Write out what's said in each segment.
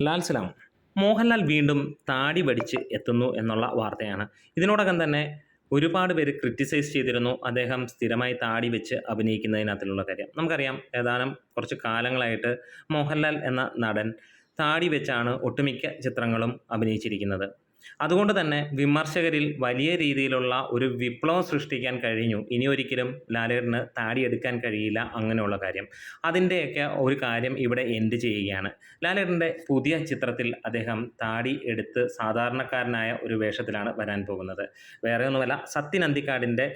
ലാൽ സലാം മോഹൻലാൽ വീണ്ടും താടി വടിച്ച് എത്തുന്നു എന്നുള്ള വാർത്തയാണ്. ഇതിനോടകം തന്നെ ഒരുപാട് പേര് ക്രിറ്റിസൈസ് ചെയ്തിരുന്നു അദ്ദേഹം സ്ഥിരമായി താടി വെച്ച് അഭിനയിക്കുന്നതിനകത്തുള്ള കാര്യം. നമുക്കറിയാം ഏതാനും കുറച്ച് കാലങ്ങളായിട്ട് മോഹൻലാൽ എന്ന നടൻ താടി വെച്ചാണ് ഒട്ടുമിക്ക ചിത്രങ്ങളും അഭിനയിച്ചിരിക്കുന്നത്. അതുകൊണ്ട് തന്നെ വിമർശകരിൽ വലിയ രീതിയിലുള്ള ഒരു വിപ്ലവം സൃഷ്ടിക്കാൻ കഴിഞ്ഞു. ഇനി ഒരിക്കലും ലാലേട്ടന് താടിയെടുക്കാൻ കഴിയില്ല അങ്ങനെയുള്ള കാര്യം. അതിന്റെയൊക്കെ ഒരു കാര്യം ഇവിടെ എൻഡ് ചെയ്യുകയാണ്. ലാലേട്ടന്റെ പുതിയ ചിത്രത്തിൽ അദ്ദേഹം താടി എടുത്ത് സാധാരണക്കാരനായ ഒരു വേഷത്തിലാണ് വരാൻ പോകുന്നത്. വേറെ ഒന്നുമല്ല സത്യൻ അന്തിക്കാടിന്റെ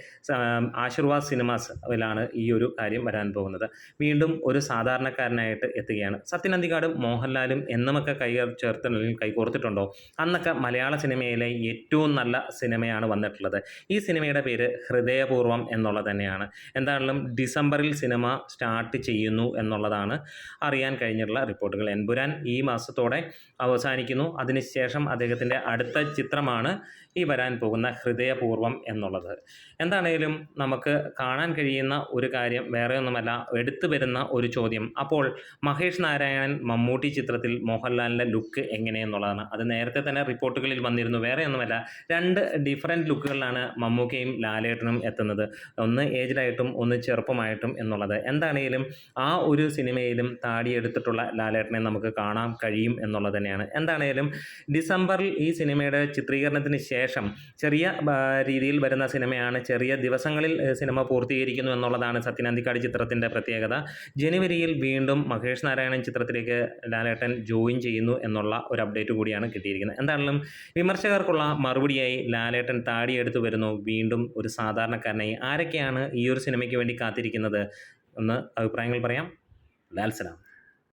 ആശീർവാദ് സിനിമാസിലാണ് ഈ ഒരു കാര്യം വരാൻ പോകുന്നത്. വീണ്ടും ഒരു സാധാരണക്കാരനായിട്ട് എത്തുകയാണ്. സത്യൻ അന്തിക്കാടും മോഹൻലാലും എന്നുമൊക്കെ കൈ ചേർത്ത് കൈ കോർത്തിട്ടുണ്ടോ അന്നൊക്കെ മലയാള സിനിമയിലെ ഏറ്റവും നല്ല സിനിമയാണ് വന്നിട്ടുള്ളത്. ഈ സിനിമയുടെ പേര് ഹൃദയപൂർവം എന്നുള്ളത് തന്നെയാണ്. എന്താണെങ്കിലും ഡിസംബറിൽ സിനിമ സ്റ്റാർട്ട് ചെയ്യുന്നു എന്നുള്ളതാണ് അറിയാൻ കഴിഞ്ഞിട്ടുള്ള റിപ്പോർട്ടുകൾ. എൻപുരാൻ ഈ മാസത്തോടെ അവസാനിക്കുന്നു. അതിനുശേഷം അദ്ദേഹത്തിന്റെ അടുത്ത ചിത്രമാണ് ഈ വരാൻ പോകുന്ന ഹൃദയപൂർവം എന്നുള്ളത്. എന്താണേലും നമുക്ക് കാണാൻ കഴിയുന്ന ഒരു കാര്യം വേറെ ഒന്നുമല്ല എടുത്തു വരുന്ന ഒരു ചോദ്യം. അപ്പോൾ മഹേഷ് നാരായണൻ മമ്മൂട്ടി ചിത്രത്തിൽ മോഹൻലാലിന്റെ ലുക്ക് എങ്ങനെയെന്നുള്ളതാണ്. അത് നേരത്തെ തന്നെ റിപ്പോർട്ടുകളിൽ വന്നിരുന്നു. വേറെ ഒന്നുമല്ല. രണ്ട് ഡിഫറെന്റ് ലുക്കുകളിലാണ് മമ്മൂക്കയും ലാലേട്ടനും എത്തുന്നത്. ഒന്ന് ഏജിലായിട്ടും ഒന്ന് ചെറുപ്പമായിട്ടും എന്നുള്ളത്. എന്താണെങ്കിലും ആ ഒരു സിനിമയിലും താടിയെടുത്തിട്ടുള്ള ലാലേട്ടനെ നമുക്ക് കാണാൻ കഴിയും എന്നുള്ളത് തന്നെയാണ്. എന്താണേലും ഡിസംബറിൽ ഈ സിനിമയുടെ ചിത്രീകരണത്തിന് ശേഷം ചെറിയ രീതിയിൽ വരുന്ന സിനിമയാണ്. ചെറിയ ദിവസങ്ങളിൽ സിനിമ പൂർത്തീകരിക്കുന്നു എന്നുള്ളതാണ് സത്യനന്ദിക്കാട് ചിത്രത്തിന്റെ പ്രത്യേകത. ജനുവരിയിൽ വീണ്ടും മഹേഷ് നാരായണൻ ചിത്രത്തിലേക്ക് ലാലേട്ടൻ ജോയിൻ ചെയ്യുന്നു എന്നുള്ള ഒരു അപ്ഡേറ്റ് കൂടിയാണ് കിട്ടിയിരിക്കുന്നത്. എന്താണെങ്കിലും വിമർശകർക്കുള്ള മറുപടിയായി ലാലേട്ടൻ താടിയെടുത്ത് വരുന്നു. വീണ്ടും ഒരു സാധാരണക്കാരനായി. ആരൊക്കെയാണ് ഈ ഒരു സിനിമയ്ക്ക് വേണ്ടി കാത്തിരിക്കുന്നത്? എന്ന് അഭിപ്രായങ്ങൾ പറയാം. ലാൽ സലാം.